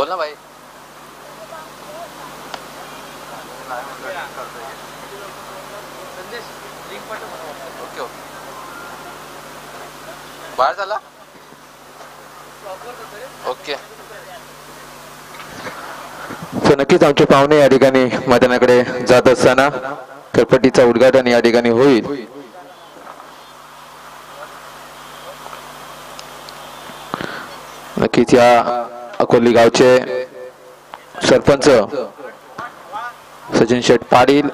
बोल ना भाई. Okay okay. बाहेर झाला ओके. तर नक्कीच आमचे पाहुणे या ठिकाणी मैदानाकडे जात असताना खरपट्टीचा उद्घाटन या ठिकाणी होईल. नक्कीच या अकोली गावचे सरपंच सचिन शेठ पाटील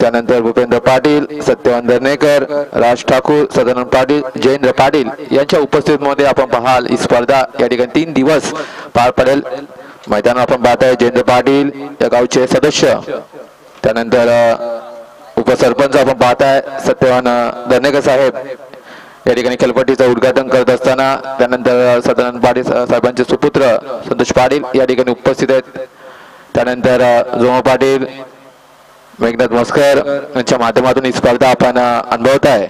त्यानंतर भूपेंद्र पाटील सत्यवान दर्नेकर राज ठाकूर सदानंद पाटील जयेंद्र पाटील यांच्या उपस्थितीमध्ये आपण पाहाल ही स्पर्धा या ठिकाणी तीन दिवस पार पडेल. मैदान आपण पाहताय जयेंद्र पाटील या गावचे सदस्य. त्यानंतर उपसरपंच आपण पाहताय सत्यवान अ, दर्नेकर साहेब. या ठिकाणी खेळपट्टीचं उद्घाटन करत असताना त्यानंतर सदानंद पाटील साहेबांचे सुपुत्र संतोष पाटील या ठिकाणी उपस्थित आहेत. त्यानंतर जोमा पाटील मेघनाथ मस्कर यांच्या माध्यमातून ही स्पर्धा आपण अनुभवत अनुभवताय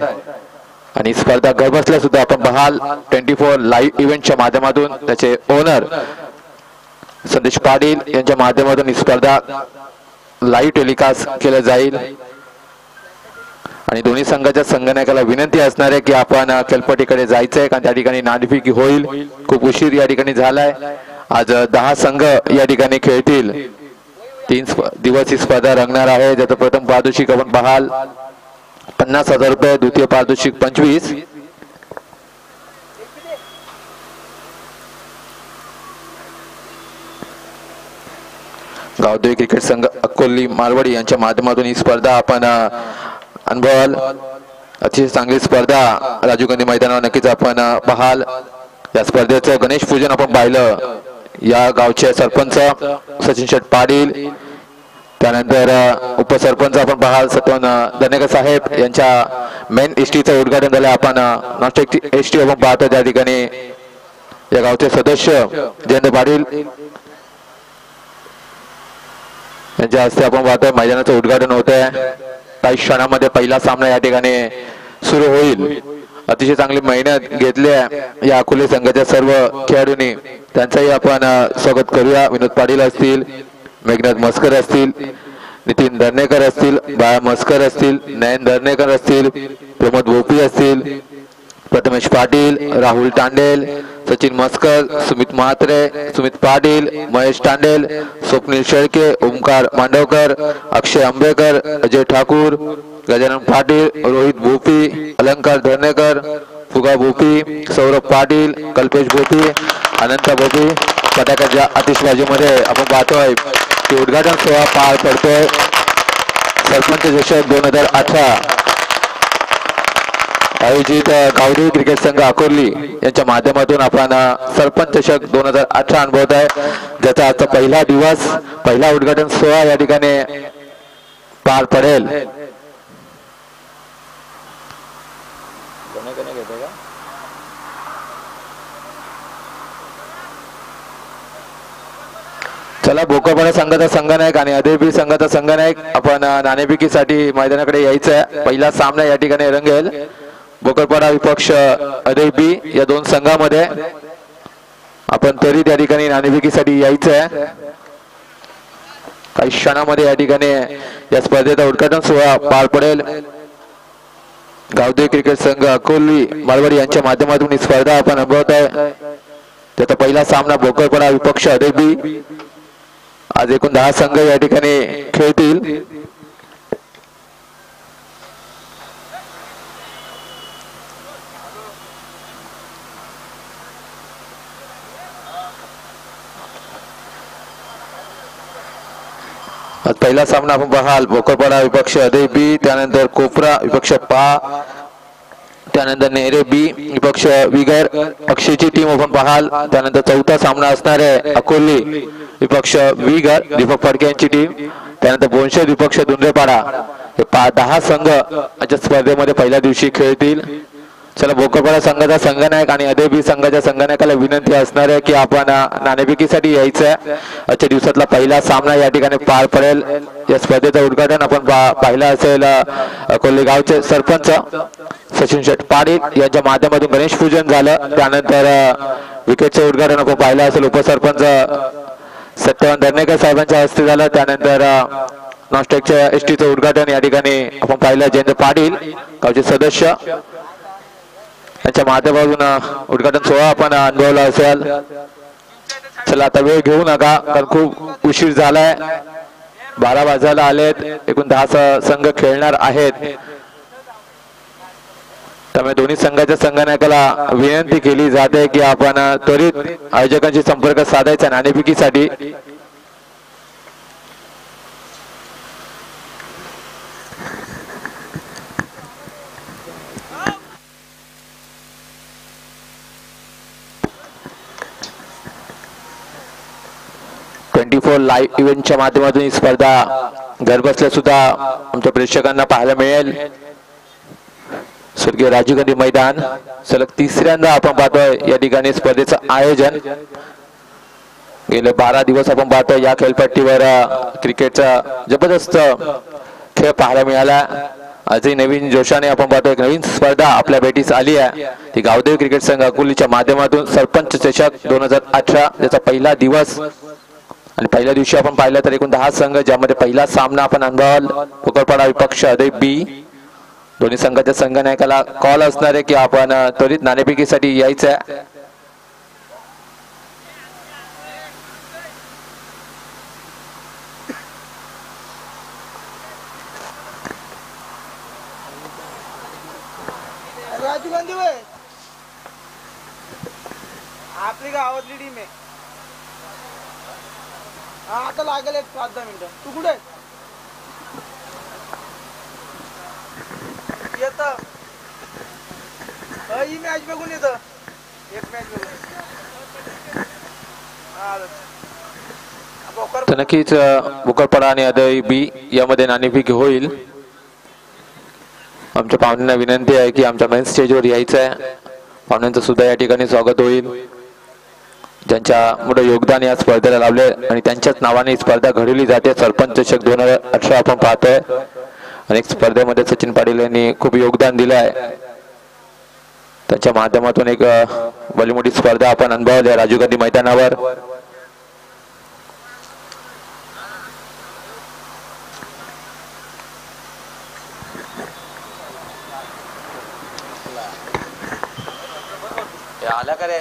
आणि स्पर्धा घर बसल्या सुद्धा आपण पाहाल ट्वेंटी फोर लाईव्ह इव्हेंटच्या माध्यमातून त्याचे ओनर संदेश पाटील यांच्या माध्यमातून ही स्पर्धा लाईव्ह टेलिकास्ट केलं जाईल. आणि दोन्ही संघाच्या संगणकाला विनंती असणार आहे की आपण अ, जायचंय कारण त्या ठिकाणी नाणेफेकी होईल. खूप उशीर या ठिकाणी झालाय. आज दहा संघ या ठिकाणी खेळतील. तीन दिवस ही स्पर्धा रंगणार आहे. ज्याचं प्रथम पारितोषिक आपण पाहाल पन्नास हजार रुपये द्वितीय पारितोषिक पंचवीस. गावदेवी क्रिकेट संघ अकोली मालवडी यांच्या माध्यमातून ही स्पर्धा आपण अनबल अतिशय चांगली स्पर्धा राजीव गांधी मैदानावर नक्कीच आपण पहाल पाहाल. या स्पर्धेचं गणेश पूजन आपण पाहिलं. या गावचे सरपंच सचिन शेठ पाटील त्यानंतर उपसरपंच आपण पाहाल सत्वन दनेकर साहेब यांच्या मेन एस टीचं उद्घाटन झालं. आपण नॉन एस टी आपण पाहतो त्या ठिकाणी. या गावचे सदस्य जयंत पाटील यांच्या हस्ते आपण पाहतोय. मैदानाचं उद्घाटन होत आहे काही क्षणामध्ये पहिला सामना या ठिकाणी सुरू होईल. अतिशय चांगली मेहनत घेतली आहे. या अकोले संघाच्या सर्व खेळाडूंनी. त्यांचंही आपण स्वागत करूया. विनोद पाटील असतील मेघनाथ मस्कर असतील नितीन धरणेकर असतील बाळा मस्कर असतील नयन धरणेकर असतील प्रमोद भोपी असतील प्रथमेश पाटील राहुल टांडेल सचिन मस्कर सुमित म्हात्रे सुमित पाटील महेश टांडेल स्वप्नील शेळके ओमकार मांडवकर अक्षय आंबेकर अजय ठाकूर गजानन पाटील रोहित भोपी अलंकार धर्नेकर फुगा भोपी सौरभ पाटील कल्पेश भोपी अनंत भोपी फटाक्याच्या आतिषबाजीमध्ये आपण पाहतोय की उद्घाटन सोहळा पार पडतोय. सरपंच जशक दोन हजार अठरा आयोजित गावडी क्रिकेट संघ अकोर्ली यांच्या माध्यमातून आपण सरपंच चषक दोन हजार अठरा अनुभवत आहे. ज्याचा आजचा पहिला दिवस पहिला उद्घाटन सोहळा या ठिकाणी पार पडेल. चला भोकरपाडा संघाचा संघनायक आणि अदेबी संघाचा संघनायक आपण नाणेपिकीसाठी मैदानाकडे यायचं आहे पहिला सामना या ठिकाणी रंगेल. भोकरपाडा विपक्ष अदेबी या दोन संघामध्ये आपण तरी त्या ठिकाणी नाणेफेकीसाठी यायचं आहे काही क्षणामध्ये या ठिकाणी या स्पर्धेचा उद्घाटन सोहळा पार पडेल. गावदेव क्रिकेट संघ अकोली मालवडी यांच्या माध्यमातून ही स्पर्धा आपण अनुभवत आहे त्याचा पहिला सामना भोकरपाडा विपक्ष अदेबी आज एकूण दहा संघ या ठिकाणी खेळतील आज पहिला सामना आपण पाहाल भोकरपाडा विपक्ष अदय बी त्यानंतर कोपरा विपक्ष पा त्यानंतर नेहरे बी विपक्ष विगर अक्षयची टीम आपण पाहाल त्यानंतर चौथा सामना असणार आहे अकोली विपक्ष विगर दीपक फडके यांची टीम त्यानंतर बोनशे विपक्ष धुंद्रेपाडा हे पा दहा संघ आजच्या स्पर्धेमध्ये पहिल्या दिवशी खेळतील. चला भोकरपाडा संघाचा संघनायक आणि अदेबी संघाच्या संघनायकाला विनंती असणार आहे की आपण नाणेफेकीसाठी यायचं आहे आजच्या दिवसातला पहिला सामना या ठिकाणी पार पडेल. या स्पर्धेचं उद्घाटन आपण पाहिलं असेल कोल्हेगावचे गावचे सरपंच सचिन शेठ पाटील यांच्या माध्यमातून गणेश पूजन झालं. त्यानंतर विकेटचं उद्घाटन आपण पाहिलं असेल उपसरपंच सत्यवान दर्नेकर साहेबांच्या हस्ते झालं. त्यानंतर नॉस्टेकच्या एस टीचं उद्घाटन या ठिकाणी आपण पाहिलं. जयंत पाटील गावचे सदस्य यांच्या माध्यमातून उद्घाटन सोहळा आपण अनुभवला असेल. चला आता वेळ घेऊ नका कारण खूप उशीर झालाय. बारा वाजायला आलेत. एकूण दहा संघ खेळणार आहेत. त्यामुळे दोन्ही संघाच्या संघनायकाला विनंती केली जाते की आपण त्वरित आयोजकांशी संपर्क साधायचा नाणेफिकीसाठी. ट्वेंटी फोर लाईव्ह इव्हेंटच्या माध्यमातून ही स्पर्धा घरबसल्या सुद्धा आमच्या प्रेक्षकांना पाहायला मिळेल. स्वर्गीय राजीव गांधी मैदान सलग तिसऱ्यांदा आपण पाहतोय या ठिकाणी स्पर्धेचं आयोजन. गेले बारा दिवस आपण पाहतोय या खेळपट्टीवर क्रिकेटचा जबरदस्त खेळ पाहायला मिळाला. आजही नवीन जोशाने आपण पाहतोय एक नवीन स्पर्धा आपल्या भेटीस आली आहे. ती गावदेव क्रिकेट संघ अकोलीच्या माध्यमातून सरपंच चषक दोन हजार अठरा ज्याचा पहिला दिवस आणि पहिल्या दिवशी आपण पाहिलं तर एकूण दहा संघ ज्यामध्ये पहिला सामना आपण अनुभवाल. पुकरपाडा विपक्ष अदय बी. दोन्ही संघाच्या संघनायकाला कॉल असणार आहे की आपण त्वरित नाणेफेकीसाठी यायचं आहे गांधी आपली गावातली टीम आहे. हा आता लागेल एक पाच दहा मिनिटं. तू कुठे येत. ही मॅच बघून येत. एक मॅच बघून. हा, तर नक्कीच अ, बुकरपाडा आणि अदय बी यामध्ये नाणेफिक होईल. आमच्या पाहुण्यांना विनंती आहे की आमच्या मेन स्टेजवर यायचं आहे पाहुण्यांचं सुद्धा या ठिकाणी स्वागत होईल. ज्यांच्या मोठं योगदान या स्पर्धेला लावले आणि त्यांच्याच नावाने स्पर्धा घडवली जाते. सरपंच चषक दोन हजार अठरा आपण पाहतोय. अनेक स्पर्धेमध्ये सचिन पाटील यांनी खूप योगदान दिलं आहे. त्यांच्या माध्यमातून एक भली मोठी स्पर्धा आपण अनुभवली राजीव गांधी मैदानावर. आला का रे?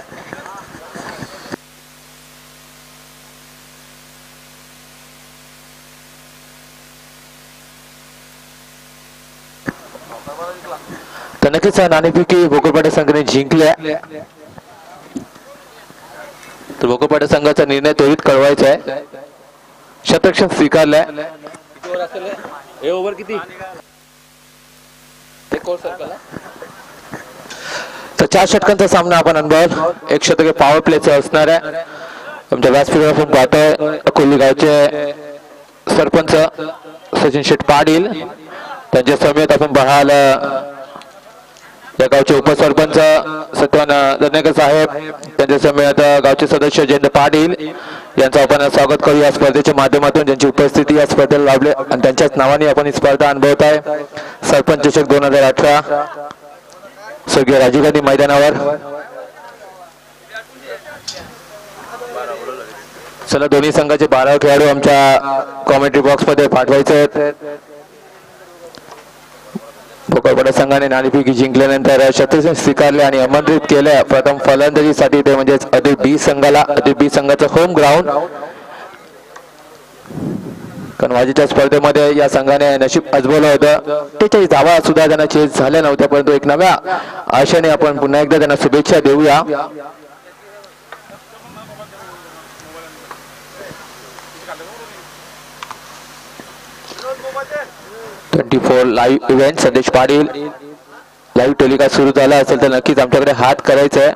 तर नक्कीच नाणेफेकी भोकरपाडा संघाने जिंकल्या तर भोकरपाडा संघाचा निर्णय त्वरित कळवायचा आहे. शतरक्षण स्वीकारलाय हे ओव्हर किती? तर चार षटकांचा सामना आपण अनुभव एक शतके पॉवर प्लेचं असणार आहे. आमच्या व्यासपीठावर आपण पाहतोय. कोल्ही गावचे सरपंच सचिन शेठ पाटील त्यांच्या समेत आपण पाहाल या गावचे उपसरपंच सत्यवान दनेकर साहेब त्यांच्या समेत गावचे सदस्य जयंत पाटील यांचं आपण स्वागत करू. या स्पर्धेच्या माध्यमातून ज्यांची उपस्थिती या स्पर्धेला लाभले आणि त्यांच्याच नावाने आपण ही स्पर्धा अनुभवत आहे. सरपंच चषक दोन हजार अठरा स्वर्गीय राजीव गांधी मैदानावर. चला दोन्ही संघाचे बारा खेळाडू आमच्या कॉमेंट्री बॉक्समध्ये पाठवायचे आहेत. भोकरपाडा संघाने नाणेफेकी जिंकल्यानंतर शतरक्षण स्वीकारले आणि आमंत्रित केले. प्रथम फलंदाजीसाठी ते म्हणजेच अधिक बी संघाला अधिक बी संघाचं होम ग्राउंड कणवाजीच्या स्पर्धेमध्ये या संघाने नशीब अजबवलं होतं. त्याच्याही धावा सुद्धा त्यांना चेस झाल्या नव्हत्या परंतु एक नव्या आशेने आपण पुन्हा एकदा त्यांना शुभेच्छा देऊया. ट्वेंटी फोर लाईव्ह इव्हेंट संदेश पाटील. लाईव्ह टेलिकास्ट सुरू झाला असेल तर नक्कीच आमच्याकडे हात करायचा आहे.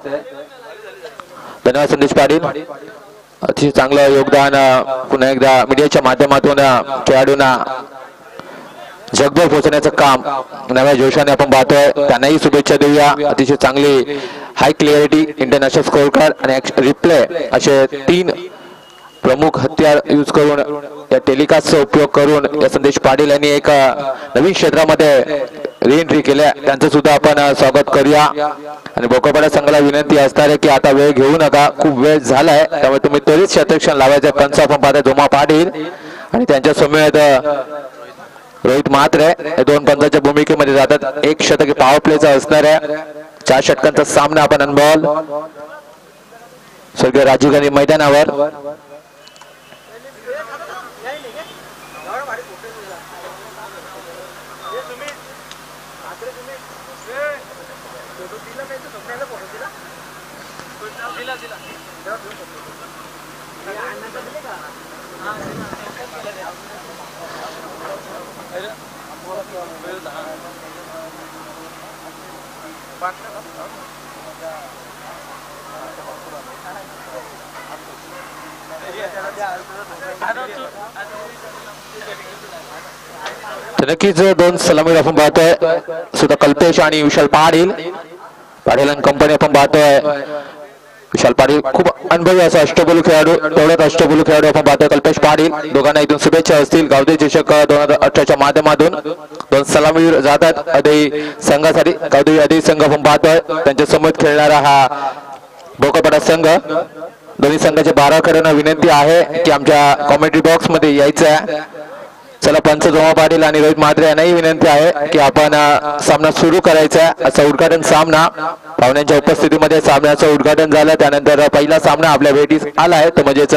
धन्यवाद संदेश पाटील. अतिशय चांगलं योगदान पुन्हा एकदा मीडियाच्या माध्यमातून खेळाडूंना जगभर पोहोचण्याचं काम नव्या जोशाने आपण पाहतोय. त्यांनाही शुभेच्छा देऊया. अतिशय चांगली high clarity international score card आणि रिप्ले असे तीन प्रमुख हत्यार यूज करून या टेलिकास्टचा उपयोग करून या संदेश पाटील यांनी एक नवीन क्षेत्रामध्ये रिएंट्री केल्या. त्यांचं सुद्धा आपण स्वागत करूया. आणि बोकापाडा संघाला विनंती असणार आहे की आता वेळ घेऊ नका. खूप वेळ झालाय. त्यामुळे तुम्ही त्वरित शतक्षण लावायचं पंच आपण पाहताय जोमा पाटील. आणि त्यांच्या समवेत रोहित म्हात्रे हे दोन पंचांच्या भूमिकेमध्ये जातात. एक शतक पॉवर प्लेचा असणार आहे. चार षटकांचा सामना आपण अनुभव स्वर्गीय राजीव गांधी मैदानावर. तर नक्कीच दोन सलामी आपण पाहतोय. सुद्धा कल्पेश आणि विशाल पाटील पाटील आणि कंपनी आपण पाहतोय. विशाल पाटील खूप अनुभवी असा अष्टबोलू खेळाडू तेवढ्याच अष्टबोलू खेळाडू आपण पाहतोय कल्पेश पाटील. दोघांना इथून शुभेच्छा असतील. गावदे चषक दोन हजार अठराच्या माध्यमातून. दोन सलामीवीर जातात. अदई संघासाठी गावदेवी अदई संघ आपण पाहतोय. त्यांच्यासमोर खेळणारा हा बोकापाडा संघ. दोन्ही संघाच्या बारा खेळाडूंना विनंती आहे की आमच्या कॉमेंट्री बॉक्समध्ये यायचं आहे. चला पंच जोमा पाटील आणि रोहित म्हात्रे यांनाही विनंती आहे की आपण सामना सुरू करायचा आहे. असा उद्घाटन सामना पाहुण्यांच्या उपस्थितीमध्ये सामन्याचं उद्घाटन झालं. त्यानंतर पहिला सामना आपल्या भेटीस आला आहे. तो म्हणजेच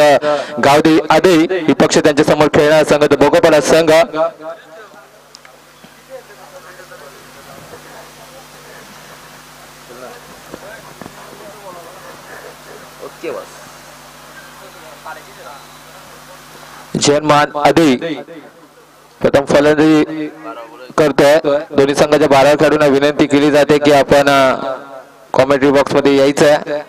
गावदेवी आदई ही पक्ष त्यांच्यासमोर खेळणारा संघ. तो बोगोपाडा संघ. जयमान आदी. प्रथम फलंदाजी करतोय. दोन्ही संघाच्या बारा खेळाडूंना विनंती केली जाते की आपण कॉमेंट्री बॉक्समध्ये यायचं आहे तर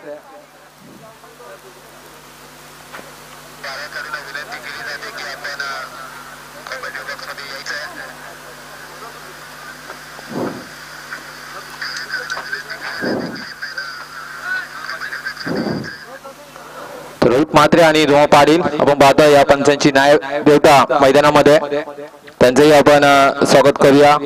रोहित म्हात्रे आणि धुमा पाटील. आपण पाहतो या पंचांची नायक देवता मैदानामध्ये. त्यांचंही आपण स्वागत करूया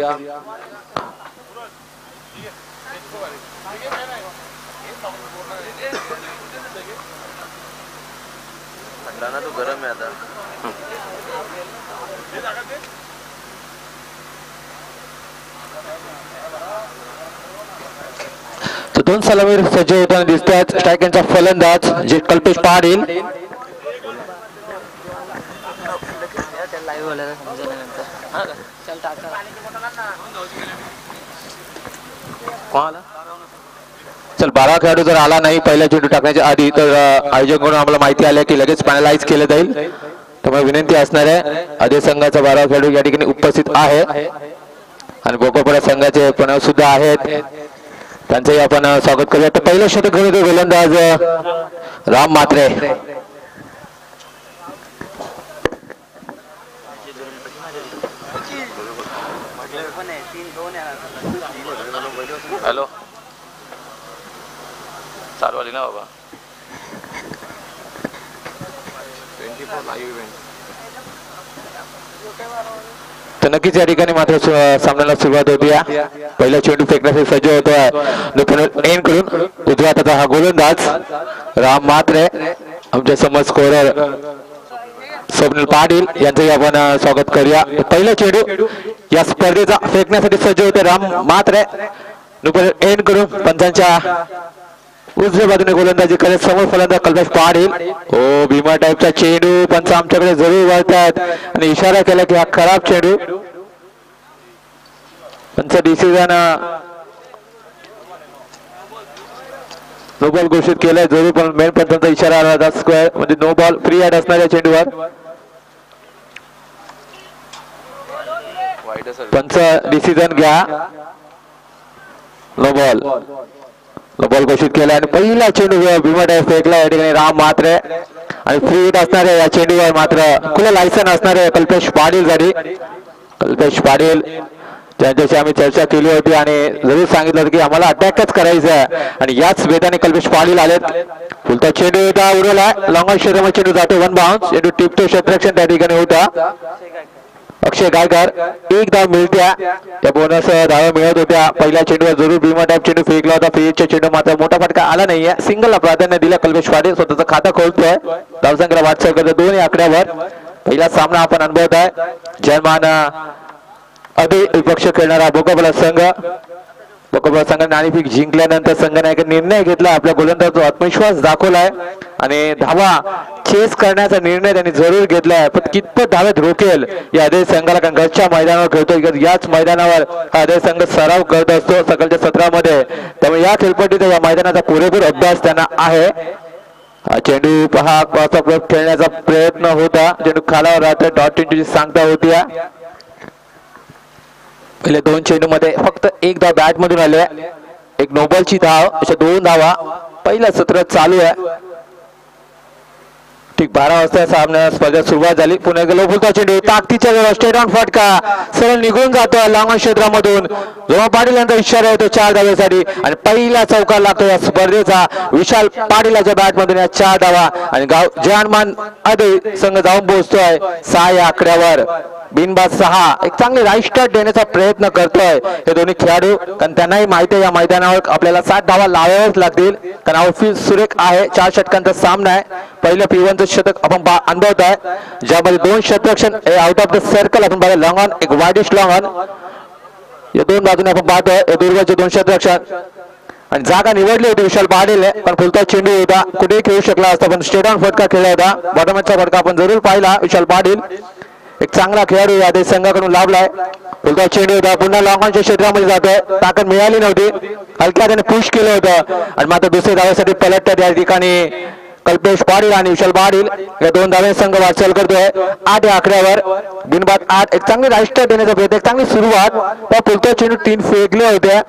थंडा ना तो गरम आहे आता तर दोन सलामीर सज्ज होताना दिसतात. स्ट्राईक यांचा फलंदाज जे कल्पेश पाटील चल चल बारा खेळाडू जर आला नाही पहिल्या चेंडू टाकण्याच्या आधी तर अ, आयोजकांकडून आम्हाला माहिती आली की लगेच पॅनलाइज केलं जाईल. त्यामुळे विनंती असणार आहे अजय संघाचा बारा खेळाडू या ठिकाणी उपस्थित आहे. आणि गोकोपडा संघाचे प्रणव सुद्धा आहेत. त्यांचंही आपण स्वागत करूया. तर पहिलं शतक घेऊन येतो गोलंदाज राम मात्रे हॅलो. चालू आली ना बाबा. ट्वेंटी फोर लाईव्ह इव्हेंट तर नक्कीच या ठिकाणी मात्र सामन्याला सुरुवात होती या. पहिला चेंडू फेकण्यासाठी सज्ज होतो एनकडून उजव्या हाताचा हा गोलंदाज. राम मात्रे आमच्या समज स्कोरर स्वप्नील पाटील यांचंही आपण स्वागत करूया. पहिला चेंडू या स्पर्धेचा फेकण्यासाठी सज्ज होते राम मात्रे. नुपर एनकडून पंचांच्या उजव्या बाजूने गोलंदाजी करत समोर फलंदाज कल्पेश पाटील. ओ भीमा टाईपचा चेंडू पंच आमच्याकडे जरूर वळतात. आणि इशारा केला की हा खराब चेंडू. पंच डिसिजन नो बॉल घोषित केलाय. जरूर पण मेन पंचांचा इशारा आला होता. स्क्वेअर म्हणजे नो बॉल फ्री हॅट असणाऱ्या चेंडूवर. पंच डिसिजन घ्या. नो बॉल बॉल घोषित केला आणि पहिला चेंडू भीमा फेकला. या ठिकाणी राम मात्रे आणि फ्री हिट असणारे या चेंडूवर मात्र खुलं लायसन असणारे कल्पेश पाटील साठी कल्पेश पाटील ज्यांच्याशी आम्ही चर्चा केली होती आणि जरूर सांगितलं होतं की आम्हाला अटॅकच करायचं आहे आणि याच वेदाने कल्पेश पाडील आलेत. फुलता चेंडू होता उडवला लॉंग क्षेत्रामध्ये चेंडू जातो. वन बाउन्स चेंडू टिपतो. क्षेत्ररक्षण त्या ठिकाणी होता. अक्षय गायकर एक धाव मिळत्या त्या बोनस धावा मिळत होत्या पहिल्या चेंडूवर जरूर भीमा टाईप चेंडू फेकला होता. फेकच्या चेंडू मात्र मोठा फटका आला नाहीये. सिंगलला प्राधान्य दिलं कल्पेश पाटील. स्वतःचं खातं खोलतोय. धावसंख्येला वाटचाल करतो दोन्ही आकड्यावर. पहिला सामना आपण अनुभवत आहे. जयमान अभि विपक्ष खेळणारा बोकाबला संघ. बोकाबला संघाने नाणेफेक जिंकल्यानंतर संघनायक निर्णय घेतला. आपल्या गोलंदाजाचा आत्मविश्वास दाखवलाय. आणि धावा चेस करण्याचा निर्णय त्यांनी जरूर घेतलाय. पण कितपत धावेत रोकेल? या आदेश संघाला कारण घरच्या मैदानावर खेळतो. याच मैदानावर हा आदेश संघ सराव करत असतो सकाळच्या सत्रामध्ये. त्यामुळे या खेळपट्टीचा या मैदानाचा पुरेपूर अभ्यास त्यांना आहे. चेंडू पहा क्रॉस खेळण्याचा प्रयत्न होता. चेंडू खालावर राहतो डॉट सांगता होती पहिले दोन चेंडू मध्ये फक्त एक धाव बॅट मधून आले एक नोबलची धाव अशा दोन धावा. पहिलं सत्र चालू आहे. ठीक बारा वाजता सामन्या स्पर्धेत सुरुवात झाली. पुन्हा गेलो. फुलता चेंडू. ताकदीच्या जवळ स्टेटॉन फटका. सरळ निघून जातो लांबण क्षेत्रामधून. जेव्हा पाटील यांचा इशारा येतो चार धावेसाठी आणि पहिला चौकार लागतो या स्पर्धेचा. विशाल पाटीलाच्या बॅटमधून बॅट मधून या चार धावा. आणि गाव जानमान आधी संघ जाऊन पोहोचतोय. सहा या आकड्यावर. बिनबाद सहा एक चांगली राईस्टार्ट देण्याचा प्रयत्न करतोय हे दोन्ही खेळाडू. कारण त्यांनाही माहिती आहे या मैदानावर आपल्याला सात धावा लावाव्याच लागतील. कारण ऑफिस सुरेख आहे. चार षटकांचा सामना आहे. पहिलं पिवनचं शतक आपण पा- अनुभवत आहे ज्यामध्ये दोन शतरक्षण आउट ऑफ द सर्कल आपण पाहिलं. लॉंग ऑन एक वाईडिश लॉंग ऑन या दोन बाजूने आपण पाहतोय. या दुर्गाचे दोन शतरक्षण आणि जागा निवडली होती विशाल पाटील. पण फुलता चेंडू होता. कुठेही खेळू शकला असता. पण स्टेट फटका खेळला होता. बॉटमचा फटका आपण जरूर पाहिला. विशाल पाटील. एक चांगला खेळाडू या देश संघाकडून लाभलाय. बोलतो चेंडू होता. पुन्हा लॉंगॉनच्या क्षेत्रामध्ये जातोय. ताकद मिळाली नव्हती. हलक्या त्याने पुश केलं होतं. आणि मात्र दुसऱ्या धाव्यासाठी पलटतात या ठिकाणी कल्पेश पाटील आणि विशाल पाटील. या दोन धावे संघ वाटचाल करतोय. आठ या आकड्यावर. बिनबाद आठ. एक चांगली राष्ट्र देण्याचा प्रयत्न एक चांगली सुरुवात. त्या फुलता चेंडू तीन फेकल्या होत्या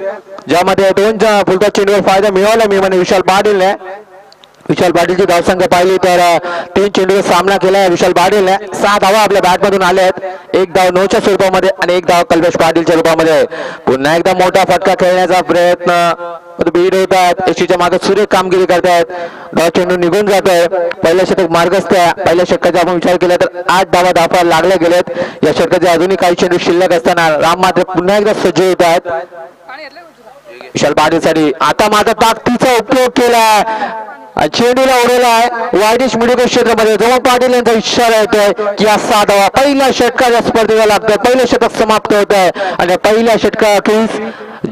ज्यामध्ये दोन ज- फुलता चेंडूवर फायदा मिळवला मी म्हणे विशाल पाटीलने. विशाल पाटीलची धावसंख्या पाहिली तर तीन चेंडूचा सामना केला विशाल पाटीलने सहा धावा आपल्या बॅटमधून आले आल्या आहेत. एक धाव नऊच्या स्वरूपामध्ये आणि एक धाव कल्पेश पाटीलच्या रूपामध्ये पुन्हा एकदा मोठा फटका खेळण्याचा प्रयत्न बीड होत आहेत. एसीच्या मागे सूर्य कामगिरी करतायत धाव चेंडू निघून जात आहे. पहिल्या षटक मार्गस्थ आहे. पहिल्या षटकाचा आपण विचार केला तर आठ धावा धाफा लागल्या गेलेत. या षटकाचे अजूनही काही चेंडू शिल्लक असताना राम मात्र पुन्हा एकदा सज्ज होत आहेत. विशाल पाटीलसाठी. आता माझा ताकदीचा उपयोग केलाय. आहे चेंडूला उडवलाय. वायडिश मिडोकर क्षेत्रामध्ये. जेव्हा पाटील यांचा इशारा येतोय की या साधावा पहिल्या षटकाच्या स्पर्धेला लागतोय. पहिलं षटक समाप्त होत आहे आणि पहिल्या षटका अखेरीस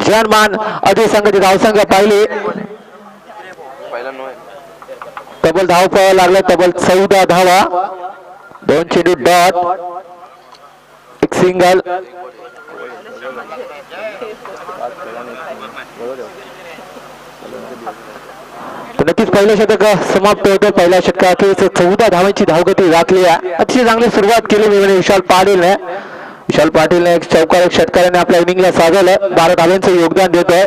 जनमान अधिक धावसंख्या पाहिली. पहिला तब्बल धाव पळायला लागला तब्बल चौदा धावा. दोन चेंडू डॉट. एक सिंगल. नक्कीच पहिलं षटक समाप्त होतं. पहिल्या षटकात चौदा धावांची धावगती राखली आहे. अतिशय चांगली सुरुवात केली मी विशाल पाटीलने. विशाल पाटीलने एक चौकार एक षटकाराने आपल्या इनिंगला साधवलं बारा धावांचं योगदान देतोय.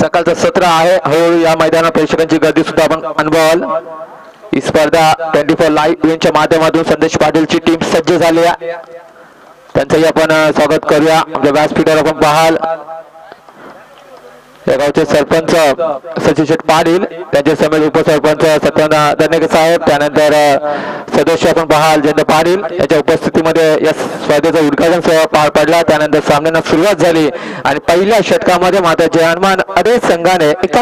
सकाळचं सत्र आहे. हळूहळू या मैदानात प्रेक्षकांची गर्दी सुद्धा आपण अनुभवाल. ही स्पर्धा ट्वेंटी फोर लाईव्ह इव्हेंटच्या माध्यमातून संदेश पाटीलची टीम सज्ज झाली आहे. त्यांचंही आपण स्वागत करूया. आपल्या व्यासपीठावर आपण पाहाल. या गावचे सरपंच सचिन शेठ पाटील त्यांचे समेत उपसरपंच सत्यनारायण दनेके साहेब त्यानंतर सदस्य आपण पाहाल जयंत पाटील याच्या उपस्थितीमध्ये या स्पर्धेचा उद्घाटन सोहळा पार पडला. त्यानंतर सामन्यांना सुरुवात झाली आणि पहिल्या षटकामध्ये माता जय हनुमान अडे संघाने एक